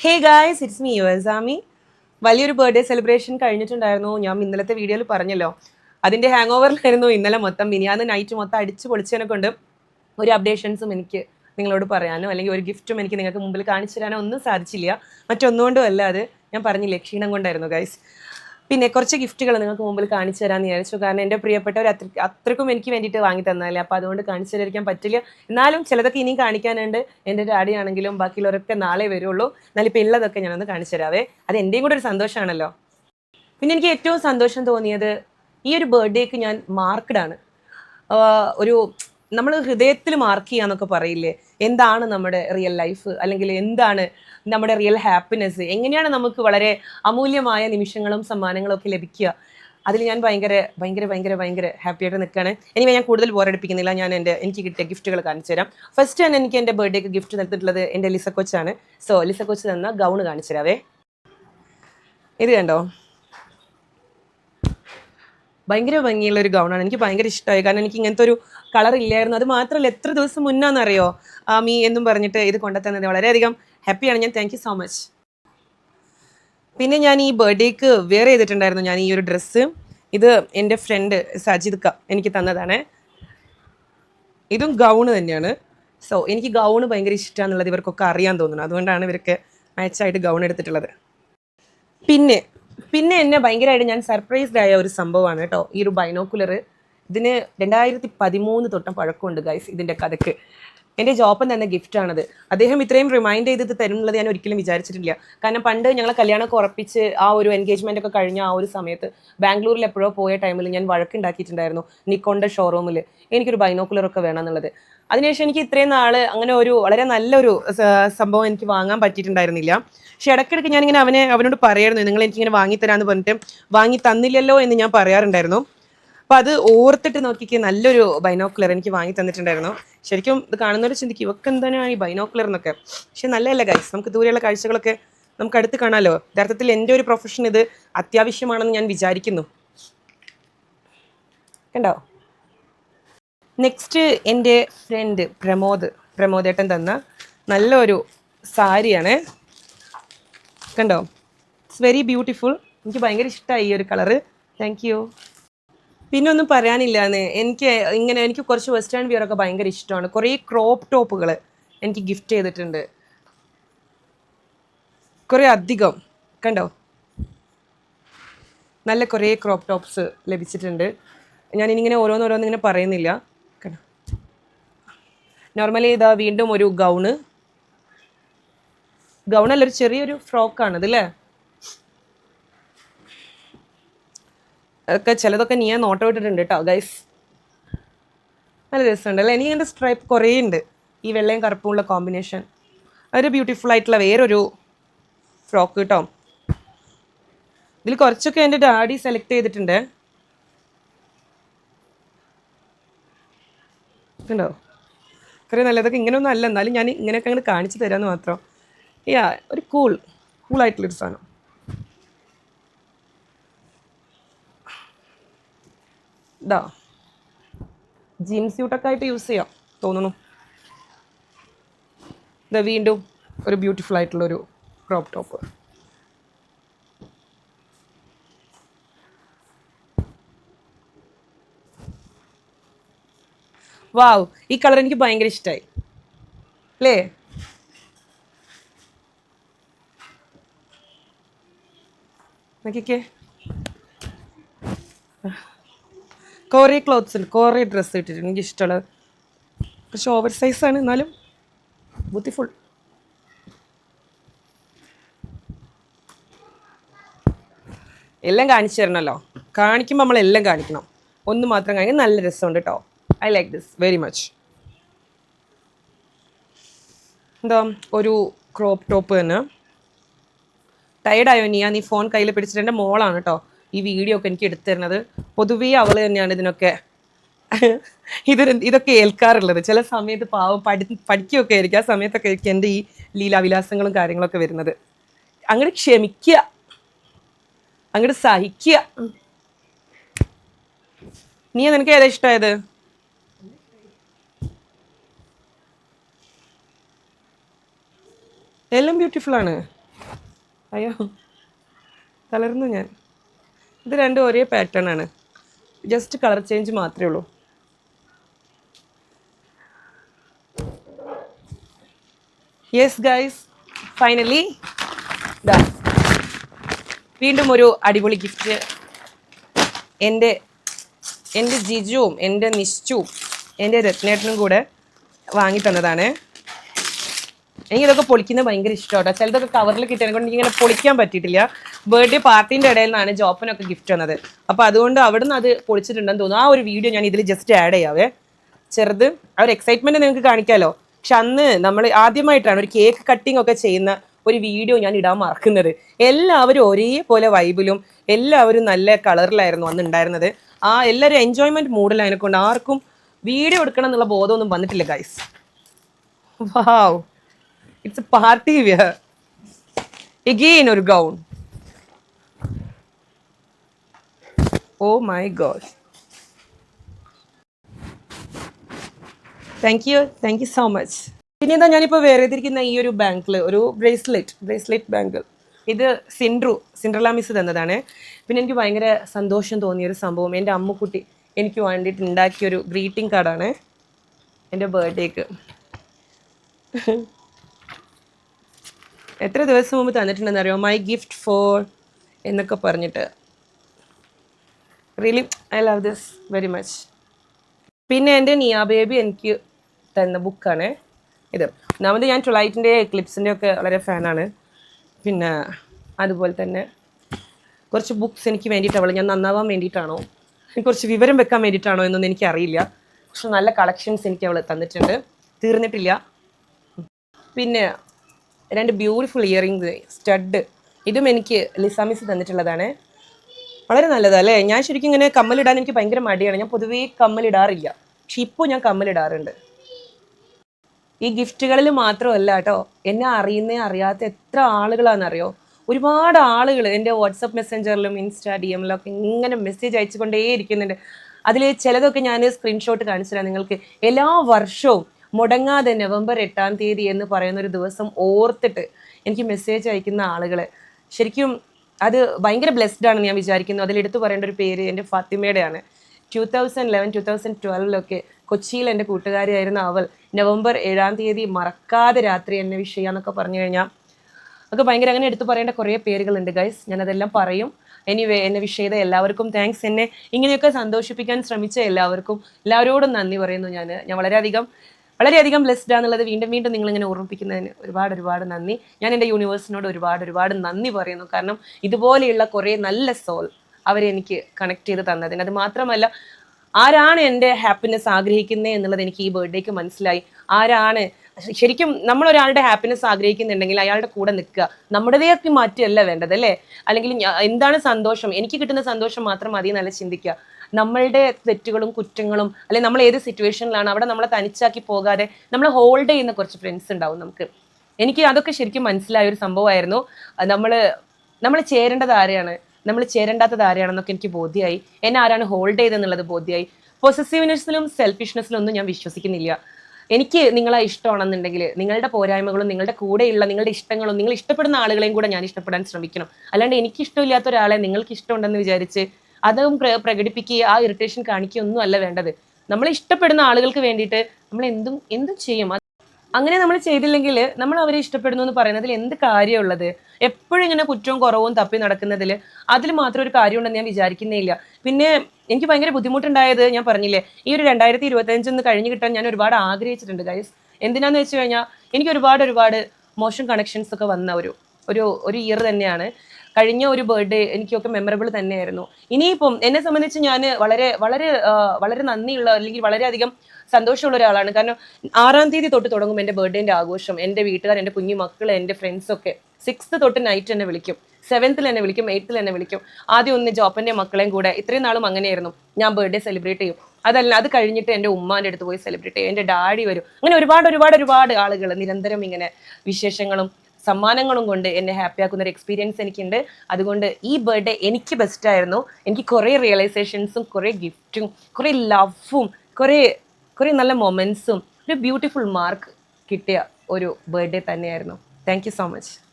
Hey guys it's me U S Ami വലിയൊരു birthday celebration കഴിഞ്ഞിട്ടുണ്ടായിരുന്നു. ഞാൻ ഇന്നലത്തെ വീഡിയോയിൽ പറഞ്ഞല്ലോ. അതിന്റെ ഹാങ് ഓവറിലായിരുന്നു ഇന്നലെ മൊത്തം. മിനിയാന്ന് നൈറ്റ് മൊത്തം അടിച്ച് പൊളിച്ചതിനെ കൊണ്ട് ഒരു അപ്ഡേഷൻസും എനിക്ക് നിങ്ങളോട് പറയാനോ അല്ലെങ്കിൽ ഒരു ഗിഫ്റ്റും എനിക്ക് നിങ്ങൾക്ക് മുമ്പിൽ കാണിച്ചു തരാനോ ഒന്നും സാധിച്ചില്ല. മറ്റൊന്നുകൊണ്ടും അല്ലാതെ ഞാൻ പറഞ്ഞില്ലേ ക്ഷീണം കൊണ്ടായിരുന്നു ഗൈസ് പിന്നെ കുറച്ച് ഗിഫ്റ്റുകൾ നിങ്ങൾക്ക് മുമ്പിൽ കാണിച്ചു തരാമെന്ന് വിചാരിച്ചു. കാരണം എന്റെ പ്രിയപ്പെട്ടവർ അത്ര അത്രക്കും എനിക്ക് വേണ്ടിയിട്ട് വാങ്ങി തന്നാലേ അപ്പോൾ അതുകൊണ്ട് കാണിച്ചു തരാൻ പറ്റില്ല. എന്നാലും ചിലതൊക്കെ ഇനിയും കാണിക്കാനുണ്ട്. എന്റെ ഡാഡി ആണെങ്കിലും ബാക്കിയുള്ളവരൊക്കെ നാളെ വരുള്ളൂ. എന്നാലും ഇപ്പോൾ ഉള്ളതൊക്കെ ഞാനൊന്ന് കാണിച്ചു തരാവേ. അത് എന്റെയും കൂടെ ഒരു സന്തോഷമാണല്ലോ. പിന്നെ എനിക്ക് ഏറ്റവും സന്തോഷം തോന്നിയത് ഈ ഒരു ബർത്ത്ഡേക്ക് ഞാൻ മാർക്ക്ഡാണ് ഒരു നമ്മൾ ഹൃദയത്തിൽ മാർക്ക് ചെയ്യാന്നൊക്കെ പറയില്ലേ? എന്താണ് നമ്മുടെ റിയൽ ലൈഫ് അല്ലെങ്കിൽ എന്താണ് നമ്മുടെ റിയൽ ഹാപ്പിനെസ് എങ്ങനെയാണ് നമുക്ക് വളരെ അമൂല്യമായ നിമിഷങ്ങളും സമ്മാനങ്ങളും ഒക്കെ ലഭിക്കുക? അതിൽ ഞാൻ ഭയങ്കര ഭയങ്കര ഭയങ്കര ഭയങ്കര ഹാപ്പിയായിട്ട് നിൽക്കുകയാണ് എനിവേ ഞാൻ കൂടുതൽ ബോറടിപ്പിക്കുന്നില്ല ഞാൻ എന്റെ എനിക്ക് കിട്ടിയ ഗിഫ്റ്റുകൾ കാണിച്ചു തരാം. ഫസ്റ്റ് തന്നെ എനിക്ക് എന്റെ ബർത്ത്ഡേക്ക് ഗിഫ്റ്റ് നൽകിയിട്ടുള്ളത് എന്റെ ലിസ കൊച്ചാണ്. സോ ലിസ കൊച്ച് തന്ന ഗൗൺ കാണിച്ചു തരാവേ. ഇത് കണ്ടോ? ഭയങ്കര ഭംഗിയുള്ള ഒരു ഗൗണാണ് എനിക്ക് ഭയങ്കര ഇഷ്ടമായി കാരണം എനിക്ക് ഇങ്ങനത്തെ ഒരു കളർ ഇല്ലായിരുന്നു. അത് മാത്രമല്ല എത്ര ദിവസം മുന്നാന്നറിയോ? മീ എന്നും പറഞ്ഞിട്ട് ഇത് കൊണ്ടുത്തന്നത്. വളരെയധികം ഹാപ്പിയാണ് ഞാൻ താങ്ക് സോ മച്ച് പിന്നെ ഞാൻ ഈ ബർത്ത്ഡേക്ക് വെയർ ചെയ്തിട്ടുണ്ടായിരുന്നു ഞാൻ ഈ ഒരു ഡ്രസ്സ് ഇത് എന്റെ ഫ്രണ്ട് സജിദ്ക്ക എനിക്ക് തന്നതാണ്. ഇതും ഗൗണ് തന്നെയാണ്. സോ എനിക്ക് ഗൗണ് ഭയങ്കര ഇഷ്ടമാണെന്നുള്ളത് ഇവർക്കൊക്കെ അറിയാൻ തോന്നുന്നു. അതുകൊണ്ടാണ് ഇവർക്ക് മാച്ചായിട്ട് ഗൗൺ എടുത്തിട്ടുള്ളത്. പിന്നെ പിന്നെ എന്നെ ഭയങ്കരമായിട്ട് ഞാൻ സർപ്രൈസ്ഡ് ആയ ഒരു സംഭവമാണ് കേട്ടോ. ഈ ഒരു ബൈനോക്കുലർ ഇതിന് രണ്ടായിരത്തി പതിമൂന്ന് തൊട്ടം പഴക്കമുണ്ട് ഗൈസ് ഇതിന്റെ കഥക്ക്. എന്റെ ജോപ്പൻ തന്നെ ഗിഫ്റ്റാണത് അദ്ദേഹം ഇത്രയും റിമൈൻഡ് ചെയ്ത് തരുന്നുള്ളത് ഞാൻ ഒരിക്കലും വിചാരിച്ചിട്ടില്ല. കാരണം പണ്ട് ഞങ്ങളെ കല്യാണമൊക്കെ ഉറപ്പിച്ച് ആ ഒരു എൻഗേജ്മെന്റ് ഒക്കെ കഴിഞ്ഞ ആ ഒരു സമയത്ത് ബാംഗ്ലൂരിൽ എപ്പോഴോ പോയ ടൈമിൽ ഞാൻ വഴക്കുണ്ടാക്കിയിട്ടുണ്ടായിരുന്നു നിക്കോണ്ട ഷോറൂമിൽ എനിക്കൊരു ബൈനോക്കുലറൊക്കെ വേണം എന്നുള്ളത് അതിനുശേഷം എനിക്ക് ഇത്രയും നാൾ അങ്ങനെ ഒരു വളരെ നല്ലൊരു സംഭവം എനിക്ക് വാങ്ങാൻ പറ്റിയിട്ടുണ്ടായിരുന്നില്ല. പക്ഷെ ഇടയ്ക്കിടയ്ക്ക് ഞാനിങ്ങനെ അവനെ അവനോട് പറയായിരുന്നു നിങ്ങൾ എനിക്കിങ്ങനെ വാങ്ങിത്തരാന്ന് പറഞ്ഞിട്ട് വാങ്ങി തന്നില്ലല്ലോ എന്ന് ഞാൻ പറയാറുണ്ടായിരുന്നു. അപ്പോൾ അത് ഓർത്തിട്ട് നോക്കിക്ക് നല്ലൊരു ബൈനോക്കുലർ എനിക്ക് വാങ്ങി തന്നിട്ടുണ്ടായിരുന്നു. ശരിക്കും ഇത് കാണുന്നവർ ചിന്തിക്കും ഇവക്ക് എന്താണ് ഈ ബൈനോക്കുലർ എന്നൊക്കെ? പക്ഷെ നല്ലതല്ല ഗൈസ് നമുക്ക് ദൂരെയുള്ള കാഴ്ചകളൊക്കെ നമുക്ക് അടുത്ത് കാണാമല്ലോ യഥാർത്ഥത്തിൽ എന്റെ ഒരു പ്രൊഫഷൻ ഇത് അത്യാവശ്യമാണെന്ന് ഞാൻ വിചാരിക്കുന്നു. കണ്ടോ? നെക്സ്റ്റ് എന്റെ ഫ്രണ്ട് പ്രമോദ് പ്രമോദേട്ടൻ തന്ന നല്ലൊരു സാരിയാണ്. കണ്ടോ? ഇറ്റ്സ് വെരി ബ്യൂട്ടിഫുൾ എനിക്ക് ഭയങ്കര ഇഷ്ടമായി ഈ ഒരു കളറ് താങ്ക് പിന്നെ ഒന്നും പറയാനില്ലാന്ന്. എനിക്ക് ഇങ്ങനെ എനിക്ക് കുറച്ച് വെസ്റ്റേൺ വിയർ ഒക്കെ ഭയങ്കര ഇഷ്ടമാണ്. കുറേ ക്രോപ്പ് ടോപ്പുകൾ എനിക്ക് ഗിഫ്റ്റ് ചെയ്തിട്ടുണ്ട്. കുറേ അധികം. കണ്ടോ? നല്ല കുറേ ക്രോപ്പ് ടോപ്സ് ലഭിച്ചിട്ടുണ്ട്. ഞാൻ ഇനിങ്ങനെ ഓരോന്നോരോന്ന് ഇങ്ങനെ പറയുന്നില്ല. കണ്ടോ? നോർമലി ഇതാ വീണ്ടും ഒരു ഗൗണ് ഗൗണല്ല ഒരു ചെറിയൊരു ഫ്രോക്കാണ് ഇതല്ലേ ഒക്കെ ചിലതൊക്കെ നീ നോട്ടം ഇട്ടിട്ടുണ്ട് കേട്ടോ ഗൈസ് നല്ല രസമുണ്ട് അല്ലേ? എനിക്ക് എന്റെ സ്ട്രൈപ്പ് കുറേ ഉണ്ട്. ഈ വെള്ളയും കറുപ്പും ഉള്ള കോമ്പിനേഷൻ ഒരു ബ്യൂട്ടിഫുൾ ആയിട്ടുള്ള വേറൊരു ഫ്രോക്ക് കേട്ടോ ഇതിൽ കുറച്ചൊക്കെ എന്റെ ഡാഡി സെലക്ട് ചെയ്തിട്ടുണ്ട്. കണ്ടോ? കുറേ നല്ലതൊക്കെ ഇങ്ങനെയൊന്നും അല്ല. എന്നാലും ഞാൻ ഇങ്ങനെയൊക്കെ അങ്ങനെ കാണിച്ചു തരാമെന്ന് മാത്രം. യാ ഒരു കൂൾ കൂളായിട്ടുള്ളൊരു സാധനം. ഇതാ. ജീൻ സ്യൂട്ടൊക്കെ ആയിട്ട് യൂസ് ചെയ്യാം തോന്നുന്നു. ഇത് വീണ്ടും ഒരു ബ്യൂട്ടിഫുൾ ആയിട്ടുള്ളൊരു ക്രോപ്പ് ടോപ്പ് വാവ് ഈ കളർ എനിക്ക് ഭയങ്കര ഇഷ്ടമായി അല്ലേ? നോക്കിക്കേ. കുറേ ക്ലോത്ത്സ് ഉണ്ട് കുറേ ഡ്രസ്സ് ഇട്ടിട്ടുണ്ട്. എനിക്ക് ഇഷ്ടമുള്ളത്. പക്ഷെ ഓവർ സൈസാണ് എന്നാലും ബ്യൂട്ടിഫുൾ എല്ലാം കാണിച്ചു തരണമല്ലോ കാണിക്കുമ്പോൾ നമ്മളെല്ലാം കാണിക്കണം. ഒന്ന് മാത്രം കാണിക്കും. നല്ല രസമുണ്ട് കേട്ടോ I like this very much എന്താ? ഒരു ക്രോപ്പ് ടോപ്പ് തന്നെ ടയർഡായോ നീ? നീ ഫോൺ കയ്യിൽ പിടിച്ചിട്ട് എന്റെ മോളാണ് കേട്ടോ ഈ വീഡിയോ ഒക്കെ എനിക്ക് എടുത്തു തരുന്നത് പൊതുവേ അവൾ തന്നെയാണ് ഇതിനൊക്കെ ഇത് ഇതൊക്കെ ഏൽക്കാറുള്ളത്. ചില സമയത്ത് പാവം പഠി പഠിക്കുകയൊക്കെ ആയിരിക്കും. ആ സമയത്തൊക്കെ ആയിരിക്കും എന്റെ ഈ ലീലാവിലാസങ്ങളും കാര്യങ്ങളൊക്കെ വരുന്നത്. അങ്ങോട്ട് ക്ഷമിക്കുക. അങ്ങോട്ട് സഹിക്കുക. നീ നിനക്ക് ഏതാ ഇഷ്ടമായത്? എല്ലാം ബ്യൂട്ടിഫുൾ ആണ്. അയ്യോ. തളർന്നു ഞാൻ. ഇത് രണ്ടും ഒരേ പാറ്റേൺ ആണ്. ജസ്റ്റ് കളർ ചേഞ്ച് മാത്രമേ ഉള്ളൂ. യെസ് ഗൈസ് ഫൈനലി വീണ്ടും ഒരു അടിപൊളി ഗിഫ്റ്റ് എന്റെ എന്റെ ജിജുവും എന്റെ നിശ്ചുവും എന്റെ രത്നേട്ടനും കൂടെ വാങ്ങി തന്നതാണ്. എനിക്കിതൊക്കെ പൊളിക്കുന്നത് ഭയങ്കര ഇഷ്ടമാണ് ചിലതൊക്കെ കവറിൽ കിട്ടിയതിനെ കൊണ്ട് എനിക്കിങ്ങനെ പൊളിക്കാൻ പറ്റിയിട്ടില്ല. ബർത്ത്ഡേ പാർട്ടിന്റെ ഇടയിൽ നിന്നാണ് ജോപ്പനൊക്കെ ഗിഫ്റ്റ് വന്നത്. അപ്പോൾ അതുകൊണ്ട് അവിടുന്ന് അത് പൊളിച്ചിട്ടുണ്ടെന്ന് തോന്നുന്നു. ആ ഒരു വീഡിയോ ഞാൻ ഇതിൽ ജസ്റ്റ് ആഡ് ചെയ്യാവേ. ചെറുത് ആ ഒരു എക്സൈറ്റ്മെന്റ് നിങ്ങൾക്ക് കാണിക്കാമല്ലോ പക്ഷെ അന്ന് നമ്മൾ ആദ്യമായിട്ടാണ് ഒരു കേക്ക് കട്ടിംഗ് ഒക്കെ ചെയ്യുന്ന ഒരു വീഡിയോ ഞാൻ ഇടാൻ മറക്കുന്നത്. എല്ലാവരും ഒരേപോലെ വൈബിലും എല്ലാവരും നല്ല കളറിലായിരുന്നു അന്ന് ഉണ്ടായിരുന്നത്. ആ എല്ലാവരും എൻജോയ്മെന്റ് മൂഡിലായതിനെ കൊണ്ട് ആർക്കും വീഡിയോ എടുക്കണം എന്നുള്ള ബോധമൊന്നും വന്നിട്ടില്ല guys wow it's a party wear again ഒരു gown oh my god thank you thank you so much പിന്നെ എന്താ ഞാനിപ്പോൾ വേറെ തിരിക്കുന്ന ഈ ഒരു ബാങ്കിൾ ഒരു ബ്രേസ്ലെറ്റ് ബ്രേസ്ലെറ്റ് ബാങ്കിൾ ഇത് സിൻഡ്രു സിൻഡ്രല മിസ് തന്നതാണ്. പിന്നെ എനിക്ക് ഭയങ്കര സന്തോഷം തോന്നിയ ഒരു സംഭവം. എന്റെ അമ്മുക്കുട്ടി എനിക്ക് വേണ്ടിയിട്ട് ഉണ്ടാക്കിയ ഒരു ഗ്രീറ്റിംഗ് കാർഡാണ് എന്റെ ബർത്ത്ഡേക്ക് എത്ര ദിവസം മുമ്പ് തന്നിട്ടുണ്ടെന്ന് അറിയോ മൈ ഗിഫ്റ്റ് ഫോർ എന്നൊക്കെ പറഞ്ഞിട്ട്. Really I love this very much പിന്നെ എന്റെ നിയ ബേബി എനിക്ക് തന്ന ബുക്കാണ് ഇത്. ഒന്നാമത് ഞാൻ ട്വലൈറ്റിന്റെ ക്ലിപ്സിന്റെ ഒക്കെ വളരെ ഫാനാണ് പിന്നെ അതുപോലെ തന്നെ കുറച്ച് ബുക്സ് എനിക്ക് വേണ്ടിയിട്ടാണ് ഞാൻ നന്നാവാൻ വേണ്ടിയിട്ടാണോ? കുറച്ച് വിവരം വെക്കാൻ വേണ്ടിയിട്ടാണോ എന്നൊന്നും എനിക്കറിയില്ല. പക്ഷെ നല്ല കളക്ഷൻസ് എനിക്ക് അവൾ തന്നിട്ടുണ്ട്. തീർന്നിട്ടില്ല. പിന്നെ രണ്ട് ബ്യൂട്ടിഫുൾ ഇയറിംഗ് സ്റ്റഡ് ഇതും എനിക്ക് ലിസാമിസ് തന്നിട്ടുള്ളതാണ്. വളരെ നല്ലതല്ലേ ഞാൻ ശരിക്കും ഇങ്ങനെ കമ്മലിടാൻ എനിക്ക് ഭയങ്കര മടിയാണ്. ഞാൻ പൊതുവേ കമ്മലിടാറില്ല. പക്ഷെ ഇപ്പോൾ ഞാൻ കമ്മലിടാറുണ്ട്. ഈ ഗിഫ്റ്റുകളിൽ മാത്രമല്ല കേട്ടോ എന്നെ അറിയുന്നേ അറിയാത്ത എത്ര ആളുകളാണെന്നറിയോ? ഒരുപാട് ആളുകൾ എന്റെ വാട്സപ്പ് മെസ്സഞ്ചറിലും ഇൻസ്റ്റാ ഡി എമ്മിലും ഒക്കെ ഇങ്ങനെ മെസ്സേജ് അയച്ചുകൊണ്ടേ ഇരിക്കുന്നുണ്ട് അതിൽ ചിലതൊക്കെ ഞാൻ സ്ക്രീൻഷോട്ട് കാണിച്ചു തരാം നിങ്ങൾക്ക്. എല്ലാ വർഷവും മുടങ്ങാതെ നവംബർ എട്ടാം തീയതി എന്ന് പറയുന്ന ഒരു ദിവസം ഓർത്തിട്ട് എനിക്ക് മെസ്സേജ് അയക്കുന്ന ആളുകൾ ശരിക്കും അത് ഭയങ്കര ബ്ലെസ്ഡ് ആണെന്ന് ഞാൻ വിചാരിക്കുന്നു. അതിലെടുത്ത് പറയേണ്ട ഒരു പേര് എന്റെ ഫാത്തിമയുടെയാണ്. Two thousand eleven two thousand ട്വൽവിലൊക്കെ കൊച്ചിയിൽ എന്റെ കൂട്ടുകാരിയായിരുന്ന അവൾ നവംബർ ഏഴാം തീയതി മറക്കാതെ രാത്രി എന്നെ വിഷ് പറഞ്ഞു കഴിഞ്ഞാൽ ഒക്കെ ഭയങ്കര അങ്ങനെ എടുത്തു പറയേണ്ട കുറേ പേരുകളുണ്ട് ഗൈസ് ഞാനതെല്ലാം പറയും. എനിവേ എന്നെ വിഷ് ചെയ്ത എല്ലാവർക്കും താങ്ക്സ് എന്നെ ഇങ്ങനെയൊക്കെ സന്തോഷിപ്പിക്കാൻ ശ്രമിച്ച എല്ലാവർക്കും എല്ലാവരോടും നന്ദി പറയുന്നു ഞാൻ ഞാൻ വളരെയധികം വളരെയധികം ബ്ലെസ്ഡ് ആണെന്നുള്ളത് വീണ്ടും വീണ്ടും നിങ്ങളിങ്ങനെ ഓർമ്മിപ്പിക്കുന്നതിന് ഒരുപാട് ഒരുപാട് നന്ദി. ഞാൻ എന്റെ യൂണിവേഴ്സിനോട് ഒരുപാട് ഒരുപാട് നന്ദി പറയുന്നു. കാരണം ഇതുപോലെയുള്ള കുറേ നല്ല സോൾ അവരെനിക്ക് കണക്ട് ചെയ്ത് തന്നതിന്. അത് മാത്രമല്ല ആരാണ് എന്റെ ഹാപ്പിനെസ് ആഗ്രഹിക്കുന്നത് എന്നുള്ളത് എനിക്ക് ഈ ബർത്ത്ഡേക്ക് മനസ്സിലായി. ആരാണ് ശരിക്കും നമ്മൾ ഒരാളുടെ ഹാപ്പിനെസ് ആഗ്രഹിക്കുന്നുണ്ടെങ്കിൽ അയാളുടെ കൂടെ നിൽക്കുക. നമ്മുടേതൊക്കെ മാറ്റിയല്ല വേണ്ടത് അല്ലേ? അല്ലെങ്കിൽ എന്താണ് സന്തോഷം? എനിക്ക് കിട്ടുന്ന സന്തോഷം മാത്രം മതി നല്ല ചിന്തിക്കുക. നമ്മളുടെ തെറ്റുകളും കുറ്റങ്ങളും അല്ലെങ്കിൽ നമ്മൾ ഏത് സിറ്റുവേഷനിലാണ് അവിടെ നമ്മളെ തനിച്ചാക്കി പോകാതെ നമ്മൾ ഹോൾഡ് ചെയ്യുന്ന കുറച്ച് ഫ്രണ്ട്സ് ഉണ്ടാവും നമുക്ക്. എനിക്ക് അതൊക്കെ ശരിക്കും മനസ്സിലായ ഒരു സംഭവമായിരുന്നു. നമ്മൾ നമ്മൾ ചേരേണ്ടത് ആരെയാണ്? നമ്മൾ ചേരേണ്ടാത്തത് ആരെയാണെന്നൊക്കെ എനിക്ക് ബോധ്യമായി എന്നെ ആരാണ് ഹോൾഡ് ചെയ്തെന്നുള്ളത് ബോധ്യമായി പൊസസീവ്നെസ്സിലും സെൽഫിഷ്നെസ്സിലും ഒന്നും ഞാൻ വിശ്വസിക്കുന്നില്ല. എനിക്ക് നിങ്ങളെ ഇഷ്ടമാണെന്നുണ്ടെങ്കിൽ നിങ്ങളുടെ പോരായ്മകളും നിങ്ങളുടെ കൂടെയുള്ള നിങ്ങളുടെ ഇഷ്ടങ്ങളും നിങ്ങൾ ഇഷ്ടപ്പെടുന്ന ആളുകളെയും കൂടെ ഞാൻ ഇഷ്ടപ്പെടാൻ ശ്രമിക്കണം. അല്ലാണ്ട് എനിക്ക് ഇഷ്ടമില്ലാത്ത ഒരാളെ നിങ്ങൾക്ക് ഇഷ്ടമുണ്ടെന്ന് വിചാരിച്ച് അതും പ്ര പ്രകടിപ്പിക്കുക ആ ഇറിറ്റേഷൻ കാണിക്കുകയൊന്നും അല്ല വേണ്ടത്. നമ്മൾ ഇഷ്ടപ്പെടുന്ന ആളുകൾക്ക് വേണ്ടിയിട്ട് നമ്മൾ എന്തും എന്തും ചെയ്യും. അങ്ങനെ നമ്മൾ ചെയ്തില്ലെങ്കിൽ നമ്മൾ അവരെ ഇഷ്ടപ്പെടുന്നു എന്ന് പറയുന്നതിൽ എന്ത് കാര്യമുള്ളത്? എപ്പോഴും ഇങ്ങനെ കുറ്റവും കുറവും തപ്പി നടക്കുന്നതിൽ അതിൽ മാത്രം ഒരു കാര്യമുണ്ടെന്ന് ഞാൻ വിചാരിക്കുന്നേ ഇല്ല പിന്നെ എനിക്ക് ഭയങ്കര ബുദ്ധിമുട്ടുണ്ടായത് ഞാൻ പറഞ്ഞില്ലേ ഈ ഒരു രണ്ടായിരത്തി ഇരുപത്തഞ്ചെന്ന് കഴിഞ്ഞ് കിട്ടാൻ ഞാൻ ഒരുപാട് ആഗ്രഹിച്ചിട്ടുണ്ട് ഗൈസ് എന്തിനാന്ന് വെച്ച് കഴിഞ്ഞാൽ എനിക്ക് ഒരുപാട് ഒരുപാട് മോശം കണക്ഷൻസ് ഒക്കെ വന്ന ഒരു ഒരു ഒരു ഇയർ തന്നെയാണ്. കഴിഞ്ഞ ഒരു ബർത്ത്ഡേ എനിക്കൊക്കെ മെമ്മറബിൾ തന്നെയായിരുന്നു. ഇനിയിപ്പം എന്നെ സംബന്ധിച്ച് ഞാൻ വളരെ വളരെ വളരെ നന്ദിയുള്ള അല്ലെങ്കിൽ വളരെയധികം സന്തോഷമുള്ള ഒരാളാണ്. കാരണം ആറാം തീയതി തൊട്ട് തുടങ്ങും എന്റെ ബർത്ത്ഡേന്റെ ആഘോഷം. എന്റെ വീട്ടുകാർ എന്റെ കുഞ്ഞു മക്കൾ എന്റെ ഫ്രണ്ട്സൊക്കെ സിക്സ്ത് തൊട്ട് നൈറ്റ് എന്നെ വിളിക്കും. സെവൻത്തിൽ എന്നെ വിളിക്കും എയ്ത്തിൽ എന്നെ വിളിക്കും. ആദ്യം ഒന്ന് ജോപ്പന്റെ മക്കളെയും കൂടെ. ഇത്രയും നാളും അങ്ങനെയായിരുന്നു. ഞാൻ ബർത്ത്ഡേ സെലിബ്രേറ്റ് ചെയ്യും. അതല്ല അത് കഴിഞ്ഞിട്ട് എന്റെ ഉമ്മാന്റെ അടുത്ത് പോയി സെലിബ്രേറ്റ് ചെയ്യും. എന്റെ ഡാഡി വരും. അങ്ങനെ ഒരുപാട് ഒരുപാട് ഒരുപാട് ആളുകൾ നിരന്തരം ഇങ്ങനെ വിശേഷങ്ങളും സമ്മാനങ്ങളും കൊണ്ട് എന്നെ ഹാപ്പി ആക്കുന്ന ഒരു എക്സ്പീരിയൻസ് എനിക്കുണ്ട്. അതുകൊണ്ട് ഈ ബർത്ത്ഡേ എനിക്ക് ബെസ്റ്റ് ആയിരുന്നു. എനിക്ക് കുറേ റിയലൈസേഷൻസും കുറേ ഗിഫ്റ്റും കുറേ ലവും കുറേ കുറേ നല്ല മൊമെൻസും ഒരു ബ്യൂട്ടിഫുൾ മാർക്ക് കിട്ടിയ ഒരു ബർത്ത്ഡേ തന്നെയായിരുന്നു. Thank you so much